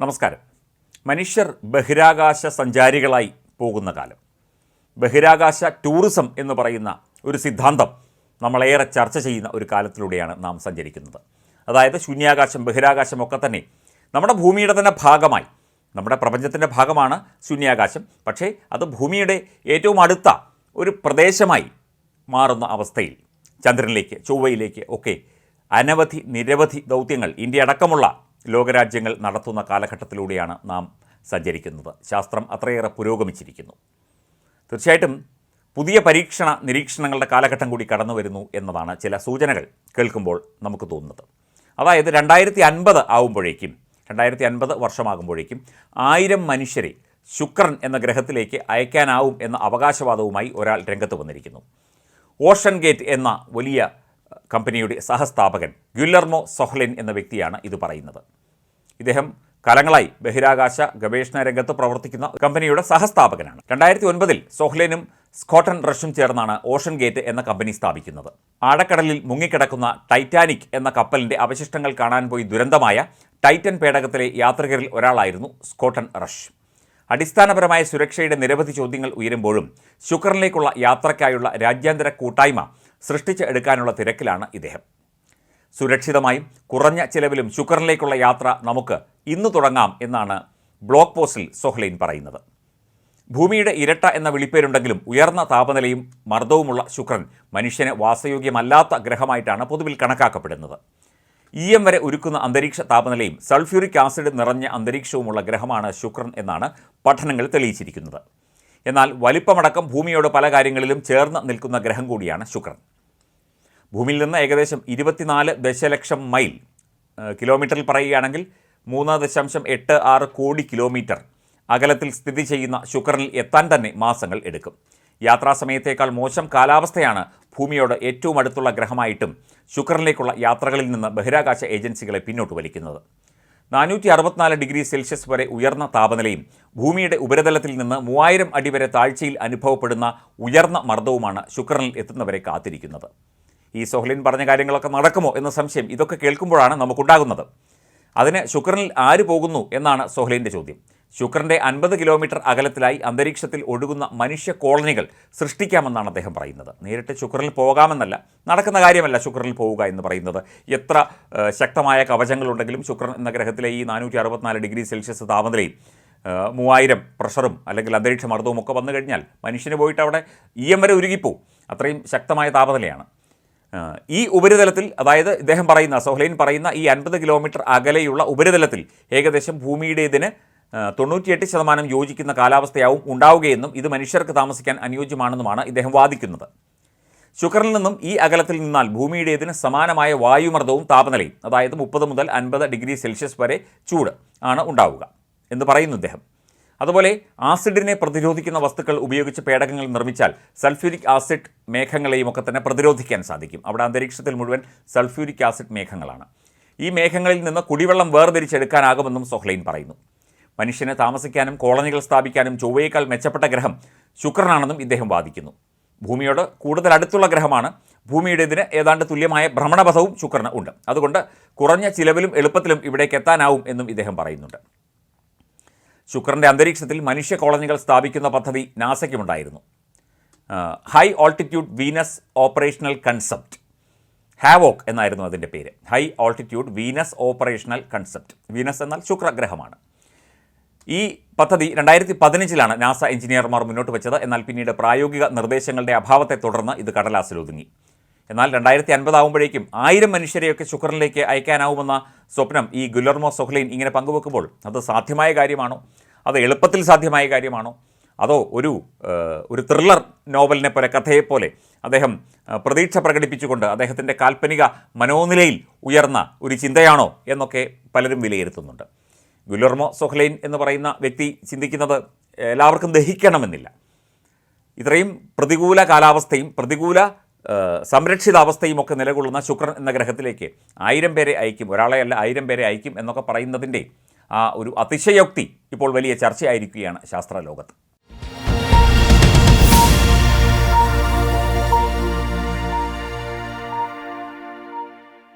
നമസ്കാരം. മനുഷ്യർ ബഹിരാകാശ സഞ്ചാരികളായി പോകുന്ന കാലം. ബഹിരാകാശ ടൂറിസം എന്ന് പറയുന്ന ഒരു സിദ്ധാന്തം നമ്മളേറെ ചർച്ച ചെയ്യുന്ന ഒരു കാലത്തിലൂടെയാണ് നാം സഞ്ചരിക്കുന്നത്. അതായത് ശൂന്യാകാശം ബഹിരാകാശം ഒക്കെ തന്നെ നമ്മുടെ ഭൂമിയുടെ തന്നെ ഭാഗമായി നമ്മുടെ പ്രപഞ്ചത്തിന്റെ ഭാഗമാണ് ശൂന്യാകാശം. പക്ഷേ അത് ഭൂമിയുടെ ഏറ്റവും അടുത്ത ഒരു പ്രദേശമായി മാറുന്ന അവസ്ഥയിൽ ചന്ദ്രനിലേക്ക് ചൊവ്വയിലേക്ക് ഒക്കെ അനവധി നിരവധി ദൗത്യങ്ങൾ ഇന്ത്യ അടക്കമുള്ള ലോകരാജ്യങ്ങൾ നടത്തുന്ന കാലഘട്ടത്തിലൂടെയാണ് നാം സഞ്ചരിക്കുന്നത്. ശാസ്ത്രം അത്രയേറെ പുരോഗമിച്ചിരിക്കുന്നു. തീർച്ചയായിട്ടും പുതിയ പരീക്ഷണ നിരീക്ഷണങ്ങളുടെ കാലഘട്ടം കൂടി കടന്നു വരുന്നു എന്നതാണ് ചില സൂചനകൾ കേൾക്കുമ്പോൾ നമുക്ക് തോന്നുന്നത്. അതായത് രണ്ടായിരത്തി അൻപത് ആവുമ്പോഴേക്കും രണ്ടായിരത്തി അൻപത് വർഷമാകുമ്പോഴേക്കും ആയിരം മനുഷ്യരെ ശുക്രൻ എന്ന ഗ്രഹത്തിലേക്ക് അയക്കാനാവും എന്ന അവകാശവാദവുമായി ഒരാൾ രംഗത്ത് വന്നിരിക്കുന്നു. ഓഷൻ ഗേറ്റ് എന്ന വലിയ കമ്പനിയുടെ സഹസ്ഥാപകൻ ഗുല്ലർമോ സൊഹ്ലിൻ എന്ന വ്യക്തിയാണ് ഇത് പറയുന്നത്. ഇദ്ദേഹം കാലങ്ങളായി ബഹിരാകാശ ഗവേഷണ രംഗത്ത് പ്രവർത്തിക്കുന്ന കമ്പനിയുടെ സഹസ്ഥാപകനാണ്. രണ്ടായിരത്തി ഒൻപതിൽ സോഹ്ലേനും സ്കോട്ടൻ റഷും ചേർന്നാണ് ഓഷൻ ഗേറ്റ് എന്ന കമ്പനി സ്ഥാപിക്കുന്നത്. ആഴക്കടലിൽ മുങ്ങിക്കിടക്കുന്ന ടൈറ്റാനിക് എന്ന കപ്പലിന്റെ അവശിഷ്ടങ്ങൾ കാണാൻ പോയി ദുരന്തമായ ടൈറ്റൻ പേടകത്തിലെ യാത്രികരിൽ ഒരാളായിരുന്നു സ്കോട്ടൻ റഷ്. അടിസ്ഥാനപരമായ സുരക്ഷയുടെ നിരവധി ചോദ്യങ്ങൾ ഉയരുമ്പോഴും ശുക്രനിലേക്കുള്ള യാത്രയ്ക്കായുള്ള രാജ്യാന്തര കൂട്ടായ്മ സൃഷ്ടിച്ചെടുക്കാനുള്ള തിരക്കിലാണ് ഇദ്ദേഹം. സുരക്ഷിതമായും കുറഞ്ഞ ചിലവിലും ശുക്രനിലേക്കുള്ള യാത്ര നമുക്ക് ഇന്ന് തുടങ്ങാം എന്നാണ് ബ്ലോഗ് പോസ്റ്റിൽ സൊഹ്ലൈൻ പറയുന്നത്. ഭൂമിയുടെ ഇരട്ട എന്ന വിളിപ്പേരുണ്ടെങ്കിലും ഉയർന്ന താപനിലയും മർദ്ദവുമുള്ള ശുക്രൻ മനുഷ്യന് വാസയോഗ്യമല്ലാത്ത ഗ്രഹമായിട്ടാണ് പൊതുവിൽ കണക്കാക്കപ്പെടുന്നത്. ഇ എം വരെ ഒരുക്കുന്ന അന്തരീക്ഷ താപനിലയും സൾഫ്യൂറിക് ആസിഡ് നിറഞ്ഞ അന്തരീക്ഷവുമുള്ള ഗ്രഹമാണ് ശുക്രൻ എന്നാണ് പഠനങ്ങൾ തെളിയിച്ചിരിക്കുന്നത്. എന്നാൽ വലിപ്പമടക്കം ഭൂമിയോട് പല കാര്യങ്ങളിലും ചേർന്ന് നിൽക്കുന്ന ഗ്രഹം കൂടിയാണ് ശുക്രൻ. ഭൂമിയിൽ നിന്ന് ഏകദേശം ഇരുപത്തിനാല് ദശലക്ഷം മൈൽ കിലോമീറ്ററിൽ പറയുകയാണെങ്കിൽ മൂന്ന് ദശാംശം എട്ട് ആറ് കോടി കിലോമീറ്റർ അകലത്തിൽ സ്ഥിതി ചെയ്യുന്ന ശുക്രനിൽ എത്താൻ തന്നെ മാസങ്ങൾ എടുക്കും. യാത്രാ സമയത്തേക്കാൾ മോശം കാലാവസ്ഥയാണ് ഭൂമിയോട് ഏറ്റവും അടുത്തുള്ള ഗ്രഹമായിട്ടും ശുക്രനിലേക്കുള്ള യാത്രകളിൽ നിന്ന് ബഹിരാകാശ ഏജൻസികളെ പിന്നോട്ട് വലിക്കുന്നത്. നാനൂറ്റി അറുപത്തിനാല് ഡിഗ്രി സെൽഷ്യസ് വരെ ഉയർന്ന താപനിലയും ഭൂമിയുടെ ഉപരിതലത്തിൽ നിന്ന് മൂവായിരം അടി വരെ താഴ്ചയിൽ അനുഭവപ്പെടുന്ന ഉയർന്ന മർദ്ദവുമാണ് ശുക്രനിൽ എത്തുന്നവരെ കാത്തിരിക്കുന്നത്. ഈ സൊഹ്ലിൻ പറഞ്ഞ കാര്യങ്ങളൊക്കെ നടക്കുമോ എന്ന സംശയം ഇതൊക്കെ കേൾക്കുമ്പോഴാണ് നമുക്കുണ്ടാകുന്നത്. അതിന് ശുക്രനിൽ ആര് പോകുന്നു എന്നാണ് സൊഹ്ലിന്റെ ചോദ്യം. ശുക്രന്റെ അൻപത് കിലോമീറ്റർ അകലത്തിലായി അന്തരീക്ഷത്തിൽ ഒഴുകുന്ന മനുഷ്യ കോളനികൾ സൃഷ്ടിക്കാമെന്നാണ് അദ്ദേഹം പറയുന്നത്. നേരിട്ട് ശുക്രനിൽ പോകാമെന്നല്ല നടക്കുന്ന കാര്യമല്ല ശുക്രനിൽ പോവുക എന്ന് പറയുന്നത്. എത്ര ശക്തമായ കവചങ്ങളുണ്ടെങ്കിലും ശുക്രൻ എന്ന ഗ്രഹത്തിലെ ഈ നാനൂറ്റി അറുപത്തിനാല് ഡിഗ്രി സെൽഷ്യസ് താപനിലയും മൂവായിരം പ്രഷറും അല്ലെങ്കിൽ അന്തരീക്ഷ മർദ്ദവും ഒക്കെ വന്നു കഴിഞ്ഞാൽ മനുഷ്യന് പോയിട്ട് അവിടെ എം വരെ ഉരുകിപ്പോവും. അത്രയും ശക്തമായ താപനിലയാണ്. ഈ ഉപരിതലത്തിൽ അതായത് ഇദ്ദേഹം പറയുന്ന സൊഹ്ലൈൻ പറയുന്ന ഈ അൻപത് കിലോമീറ്റർ അകലെയുള്ള ഉപരിതലത്തിൽ ഏകദേശം ഭൂമിയുടെ ഇതിന് തൊണ്ണൂറ്റിയെട്ട് ശതമാനം യോജിക്കുന്ന കാലാവസ്ഥയാവും ഉണ്ടാവുകയെന്നും ഇത് മനുഷ്യർക്ക് താമസിക്കാൻ അനുയോജ്യമാണെന്നുമാണ് ഇദ്ദേഹം വാദിക്കുന്നത്. ശുക്രനിൽ നിന്നും ഈ അകലത്തിൽ നിന്നാൽ ഭൂമിയുടേതിന് സമാനമായ വായുമർദ്ദവും താപനിലയും അതായത് മുപ്പത് മുതൽ അൻപത് ഡിഗ്രി സെൽഷ്യസ് വരെ ചൂട് ആണ് ഉണ്ടാവുക എന്ന് പറയുന്നു ഇദ്ദേഹം. അതുപോലെ ആസിഡിനെ പ്രതിരോധിക്കുന്ന വസ്തുക്കൾ ഉപയോഗിച്ച് പേടകങ്ങൾ നിർമ്മിച്ചാൽ സൾഫ്യൂരിക് ആസിഡ് മേഘങ്ങളെയും ഒക്കെ തന്നെ പ്രതിരോധിക്കാൻ സാധിക്കും. അവിടെ അന്തരീക്ഷത്തിൽ മുഴുവൻ സൾഫ്യൂരിക് ആസിഡ് മേഘങ്ങളാണ്. ഈ മേഘങ്ങളിൽ നിന്ന് കുടിവെള്ളം വേർതിരിച്ചെടുക്കാനാകുമെന്നും സൊഹ്ലൈൻ പറയുന്നു. മനുഷ്യനെ താമസിക്കാനും കോളനികൾ സ്ഥാപിക്കാനും ചൊവ്വയേക്കാൾ മെച്ചപ്പെട്ട ഗ്രഹം ശുക്രനാണെന്നും ഇദ്ദേഹം വാദിക്കുന്നു. ഭൂമിയോട് കൂടുതൽ അടുത്തുള്ള ഗ്രഹമാണ്. ഭൂമിയുടെ ഭൂമിയുടേതിന് ഏതാണ്ട് തുല്യമായ ഭ്രമണപഥവും ശുക്രന് ഉണ്ട്. അതുകൊണ്ട് കുറഞ്ഞ ചിലവിലും എളുപ്പത്തിലും ഇവിടേക്ക് എത്താനാവും എന്നും ഇദ്ദേഹം പറയുന്നുണ്ട്. ശുക്രന്റെ അന്തരീക്ഷത്തിൽ മനുഷ്യ കോളനികൾ സ്ഥാപിക്കുന്ന പദ്ധതി നാസയ്ക്കുമുണ്ടായിരുന്നു. High altitude Venus operational concept HAVOC എന്നായിരുന്നു അതിന്റെ പേര്. High altitude Venus operational concept Venus എന്നാൽ ശുക്രഗ്രഹമാണ്. ഈ പദ്ധതി രണ്ടായിരത്തി പതിനഞ്ചിലാണ് നാസ എഞ്ചിനീയർമാർ മുന്നോട്ട് വെച്ചത്. എന്നാൽ പിന്നീട് പ്രായോഗിക നിർദ്ദേശങ്ങളുടെ അഭാവത്തെ തുടർന്ന് ഇത് കടലാസിലൊതുങ്ങി എന്നാൽ രണ്ടായിരത്തി അൻപതാവുമ്പോഴേക്കും ആയിരം മനുഷ്യരെയൊക്കെ ശുക്രനിലേക്ക് അയക്കാനാവുമെന്ന സ്വപ്നം ഈ ഗുലർമോ സൊഹ്ലൈൻ ഇങ്ങനെ പങ്കുവെക്കുമ്പോൾ അത് സാധ്യമായ കാര്യമാണോ? അത് എളുപ്പത്തിൽ സാധ്യമായ കാര്യമാണോ? അതോ ഒരു ഒരു ത്രില്ലർ നോവലിനെ പോലെ കഥയെപ്പോലെ അദ്ദേഹം പ്രതീക്ഷ പ്രകടിപ്പിച്ചുകൊണ്ട് അദ്ദേഹത്തിന്റെ കാൽപ്പനിക മനോനിലയിൽ ഉയർന്ന ഒരു ചിന്തയാണോ എന്നൊക്കെ പലരും വിലയിരുത്തുന്നുണ്ട്. ഗുലർമോ സൊഹ്ലൈൻ എന്ന് പറയുന്ന വ്യക്തി ചിന്തിക്കുന്നത് എല്ലാവർക്കും ദഹിക്കണമെന്നില്ല. ഇത്രയും പ്രതികൂല കാലാവസ്ഥയും പ്രതികൂല സംരക്ഷിതാവസ്ഥയും ഒക്കെ നിലകൊള്ളുന്ന ശുക്രൻ എന്ന ഗ്രഹത്തിലേക്ക് ആയിരം പേരെ അയക്കും. ഒരാളെ അല്ല ആയിരം പേരെ അയക്കും എന്നൊക്കെ പറയുന്നതിന്റെ ആ ഒരു അതിശയോക്തി ഇപ്പോൾ വലിയ ചർച്ചയായിരിക്കുകയാണ് ശാസ്ത്ര ലോകത്ത്